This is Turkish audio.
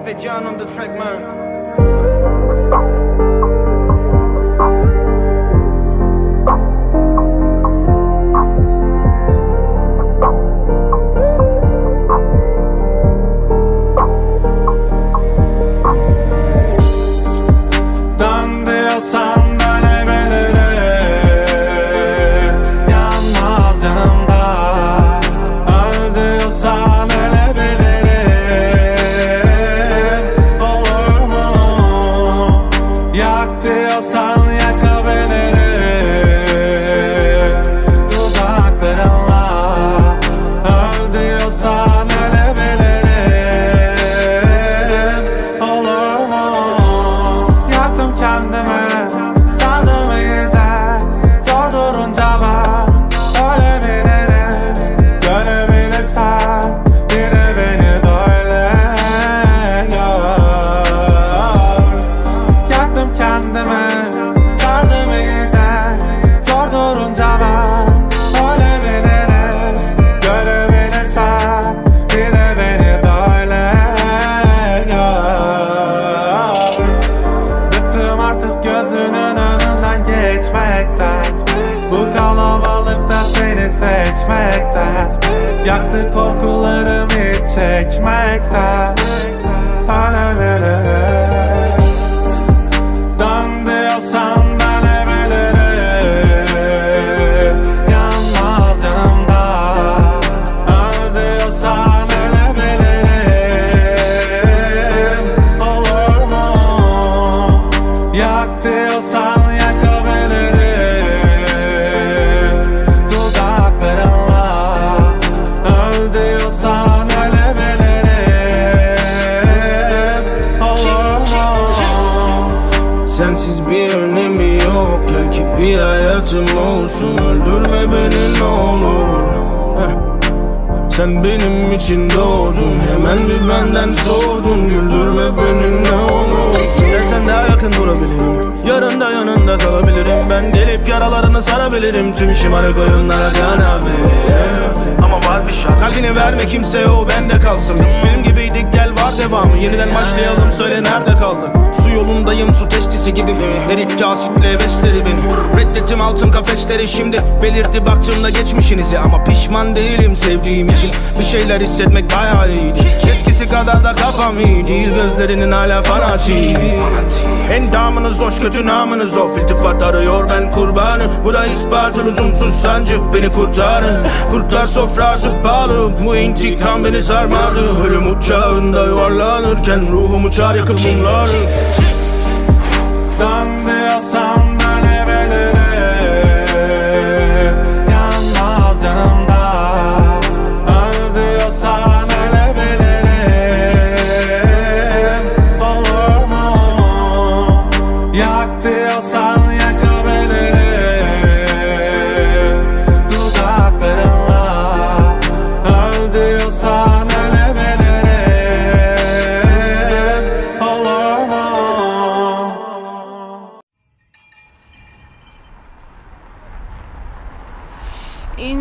Can on the track man. Geçmekten Bu kalabalıkta seni seçmekten. Yaktı korkularımı hiç çekmekten. Ölebilirim Sensiz bir önemi yok. Gel ki bir hayatım olsun. Öldürme beni ne olur. Heh. Sen benim için doğdun. Hemen bir benden soğudun. Güldürme beni ne olur. İstersen daha yakın durabilirim. Yarın da yanında kalabilirim. Ben gelip yaralarını sarabilirim. Tüm şımarık oyunlara kanabilirim Ama var bir şart Kalbini verme kimseye o bende kalsın. Biz film gel var devamı. Yeniden başlayalım. Söyle nerede kaldı Su yolundayım. Su testisi gibi. Eritti asitle hevesleri beni. Reddettim altın kafesleri. Şimdi Belirdi baktığımda geçmişinizi. Ama pişman değilim sevdiğim için. Bir şeyler hissetmek bayağı iyiydi Eskisi kadar da kafam iyi değil. Gözlerinin hala fanatik Endamınız hoş kötü namınız o. İltifat arıyor ben kurbanı Bu da ispatı lüzumsuz sancık beni kurtarın. Kurtlar sofrası pahalı Bu intikam beni sarmadı. Ölüm uçağında yuvarlanırken Ruhum uçar yakıp mumları Dön diyorsan